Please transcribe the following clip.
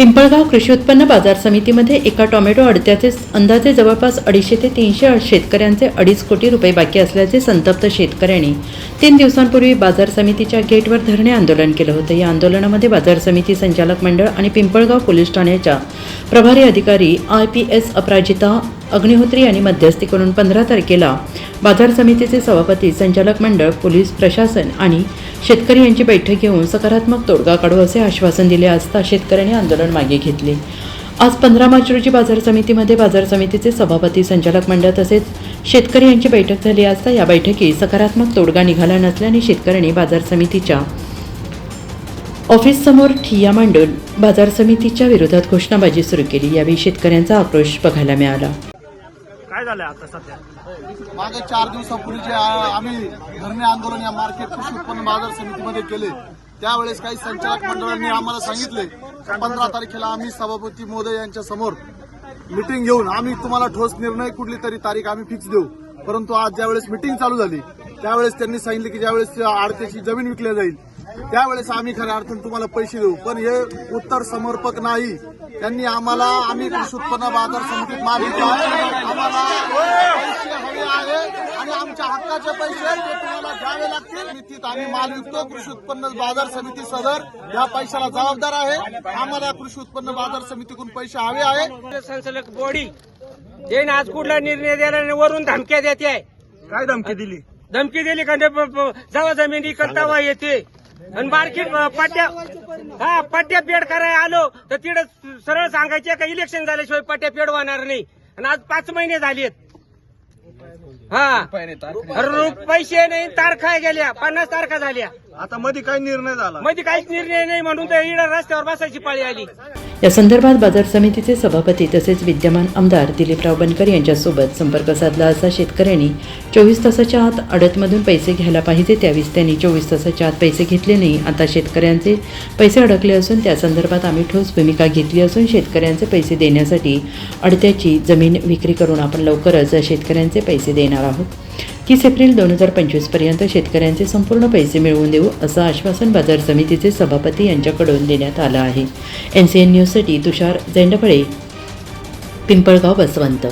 पिंपळगाव कृषी उत्पन्न बाजार समितीमध्ये एका टोमॅटो अडत्याचे अंदाजे जवळपास अडीचशे ते तीनशे शेतकऱ्यांचे अडीच कोटी रुपये बाकी असल्याचे संतप्त शेतकऱ्यांनी तीन दिवसांपूर्वी बाजार समितीच्या गेटवर धरणे आंदोलन केलं होतं. या आंदोलनामध्ये बाजार समिती संचालक मंडळ आणि पिंपळगाव पोलीस ठाण्याच्या प्रभारी अधिकारी I P S Aparajita Agnihotri यांनी मध्यस्थी करून पंधरा तारखेला बाजार समितीचे सभापती संचालक मंडळ पोलीस प्रशासन आणि शेतकरी यांची बैठक घेऊन सकारात्मक तोडगा काढू असे आश्वासन दिले असता शेतकऱ्यांनी आंदोलन मागे घेतले. आज पंधरा मार्च रोजी बाजार समितीमध्ये बाजार समितीचे सभापती संचालक मंडळ तसेच शेतकरी यांची बैठक झाली असता या बैठकीत सकारात्मक तोडगा निघाला नसल्याने शेतकऱ्यांनी बाजार समितीच्या ऑफिससमोर ठिय्या मांडून बाजार समितीच्या विरोधात घोषणाबाजी सुरू केली. यावेळी शेतकऱ्यांचा आक्रोश बघायला मिळाला. काय झालं आता सध्या? मागे चार दिवसापूर्वी जे आ- आम्ही धरणे आंदोलन या मार्केट कृषी उत्पन्न बाजार समितीमध्ये केले त्यावेळेस काही संचालक मंडळांनी आम्हाला सांगितले पंधरा तारखेला आम्ही सभापती मोदय यांच्या समोर मिटिंग घेऊन आम्ही तुम्हाला ठोस निर्णय कुठली तरी तारीख आम्ही फिक्स देऊ. परंतु आज ज्यावेळेस मिटिंग चालू झाली त्यावेळेस त्यांनी सांगितले की ज्यावेळेस आडत्याची जमीन विकली जाईल त्यावेळेस आम्ही खऱ्या अर्थानं तुम्हाला पैसे देऊ. पण हे उत्तर समर्पक नाही. त्यांनी आम्हाला आम्ही कृषी उत्पन्न बाजार समितीत मागितलं. आम्हाला आमच्या हक्काचे पैसे ते तुम्हाला द्यावे लागतील समितीत आम्ही माल विकतो. कृषी उत्पन्न बाजार समिती सदर या पैशाला जबाबदार आहे. आम्हाला कृषी उत्पन्न बाजार समितीकडून पैसे हवे आहे. संचालक बॉडी ते आज कुठला निर्णय द्यायला आणि वरून धमक्या देते आहे. काय धमकी दिली? धमकी दिली का? ते प- प- जेव्हा जमिनी करतावा येते. आणि मार्केट पट्ट्या हा पट्ट्या पेड करायला आलो तर तिकडे सरळ सांगायचे का इलेक्शन झाल्याशिवाय पट्ट्या पेड होणार नाही. आणि आज पाच महिने झालेत. हा. रु- पैसे नाही तारखा गेल्या पन्नास तारखा झाल्या. आता मध्ये काय निर्णय झाला. मध्ये काहीच निर्णय नाही म्हणून तर इकडे रस्त्यावर बसायची पाळी आली. या संदर्भात बाजार समितीचे सभापती तसेच विद्यमान आमदार दिलीपराव बनकर यांच्यासोबत संपर्क साधला असता शेतकऱ्यांनी चोवीस तासाच्या आत अडतमधून पैसे घ्यायला पाहिजे त्यावेळेस त्यांनी चोवीस तासाच्या आत पैसे घेतले नाही. आता शेतकऱ्यांचे पैसे अडकले असून त्या संदर्भात आम्ही ठोस भूमिका घेतली असून शेतकऱ्यांचे पैसे देण्यासाठी अडत्याची जमीन विक्री करून आपण लवकरच शेतकऱ्यांचे पैसे देणार आहोत. तीस एप्रिल दोन हजार पंचवीसपर्यंत शेतकऱ्यांचे संपूर्ण पैसे मिळवून देऊ असं आश्वासन बाजार समितीचे सभापती यांच्याकडून देण्यात आलं आहे. एन सी एन न्यूजसाठी तुषार झेंडफळे पिंपळगाव बसवंत.